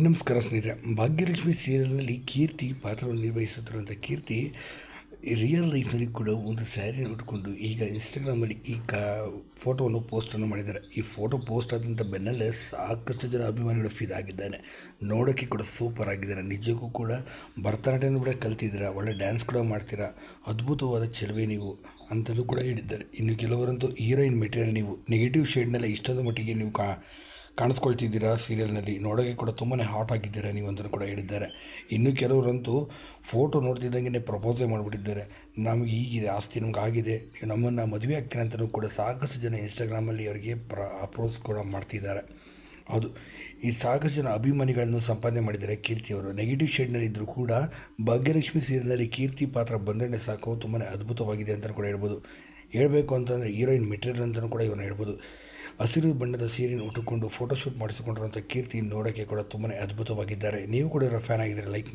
ನಮಸ್ಕಾರ ಸ್ನೇಹಿತರೆ, ಭಾಗ್ಯಲಕ್ಷ್ಮಿ ಸೀರಿಯಲ್ನಲ್ಲಿ ಕೀರ್ತಿ ಪಾತ್ರವನ್ನು ನಿರ್ವಹಿಸುತ್ತಿರುವಂಥ ಕೀರ್ತಿ ರಿಯಲ್ ಲೈಫ್ನಲ್ಲಿ ಕೂಡ ಒಂದು ಸ್ಯಾರಿನ ಉಟ್ಕೊಂಡು ಈಗ ಇನ್ಸ್ಟಾಗ್ರಾಮಲ್ಲಿ ಈ ಕಾ ಫೋಟೋವನ್ನು ಪೋಸ್ಟನ್ನು ಮಾಡಿದ್ದಾರೆ. ಈ ಫೋಟೋ ಪೋಸ್ಟ್ ಆದಂಥ ಬೆನ್ನಲ್ಲೇ ಸಾಕಷ್ಟು ಜನ ಅಭಿಮಾನಿಗಳು ಫೀಲ್ ಆಗಿದ್ದಾನೆ ನೋಡೋಕ್ಕೆ ಕೂಡ ಸೂಪರ್ ಆಗಿದ್ದಾರೆ. ನಿಜಕ್ಕೂ ಕೂಡ ಭರತನಾಟ್ಯನೂ ಕೂಡ ಕಲ್ತಿದ್ದೀರಾ? ಒಳ್ಳೆ ಡ್ಯಾನ್ಸ್ ಕೂಡ ಮಾಡ್ತೀರಾ? ಅದ್ಭುತವಾದ ಚೆಲುವೆ ನೀವು ಅಂತಲೂ ಕೂಡ ಹೇಳಿದ್ದಾರೆ. ಇನ್ನು ಕೆಲವರಂತೂ ಹೀರೋಯಿನ್ ಮೆಟೀರಿಯಲ್ ನೀವು ನೆಗೆಟಿವ್ ಶೇಡ್ನೆಲ್ಲ ಇಷ್ಟೊಂದು ಮಟ್ಟಿಗೆ ನೀವು ಕಾ ಕಾಣಿಸ್ಕೊಳ್ತಿದ್ದೀರಾ ಸೀರಿಯಲ್ನಲ್ಲಿ? ನೋಡೋಕೆ ಕೂಡ ತುಂಬಾ ಹಾಟ್ ಆಗಿದ್ದೀರಾ ನೀವು ಅಂತಲೂ ಕೂಡ ಹೇಳಿದ್ದಾರೆ. ಇನ್ನು ಕೆಲವರಂತೂ ಫೋಟೋ ನೋಡ್ತಿದ್ದಂಗೆ ಪ್ರಪೋಸೇ ಮಾಡಿಬಿಟ್ಟಿದ್ದಾರೆ. ನಮಗೆ ಈಗಿದೆ ಆಸ್ತಿ ನಮ್ಗೆ ಆಗಿದೆ. ನೀವು ನಮ್ಮನ್ನು ಮದುವೆ ಆಗ್ತೀರ ಕೂಡ ಸಾಕಷ್ಟು ಜನ ಇನ್ಸ್ಟಾಗ್ರಾಮಲ್ಲಿ ಅವರಿಗೆ ಪ್ರ ಅಪ್ರೋಚ್ ಕೂಡ ಮಾಡ್ತಿದ್ದಾರೆ. ಹೌದು. ಈ ಸಾಕಷ್ಟು ಜನ ಅಭಿಮಾನಿಗಳನ್ನು ಸಂಪಾದನೆ ಮಾಡಿದ್ದಾರೆ ಕೀರ್ತಿಯವರು ನೆಗೆಟಿವ್ ಶೇಡ್ನಲ್ಲಿ ಇದ್ದರೂ ಕೂಡ ಭಾಗ್ಯಲಕ್ಷ್ಮಿ ಸೀರಿಯಲ್ನಲ್ಲಿ ಕೀರ್ತಿ ಪಾತ್ರ ಬಂದರೆ ಸಾಕು ತುಂಬಾ ಅದ್ಭುತವಾಗಿದೆ ಅಂತಲೂ ಕೂಡ ಹೇಳ್ಬೋದು. ಹೇಳಬೇಕು ಅಂತಂದರೆ ಹೀರೋಯಿನ್ ಮೆಟೀರಿಯಲ್ ಅಂತಲೂ ಕೂಡ ಇವನು ಹೇಳ್ಬೋದು. ಹಸಿರು ಬಣ್ಣದ ಸೀರೆಯನ್ನು ಉಟ್ಟುಕೊಂಡು ಫೋಟೋಶೂಟ್ ಮಾಡಿಸಿಕೊಂಡಿರುವಂಥ ಕೀರ್ತಿ ನೋಡೋಕ್ಕೆ ಕೂಡ ತುಂಬಾ ಅದ್ಭುತವಾಗಿದ್ದಾರೆ. ನೀವು ಕೂಡ ಇವರ ಫ್ಯಾನ್ ಆಗಿದ್ದರೆ ಲೈಕ್ ಮಾಡಿ.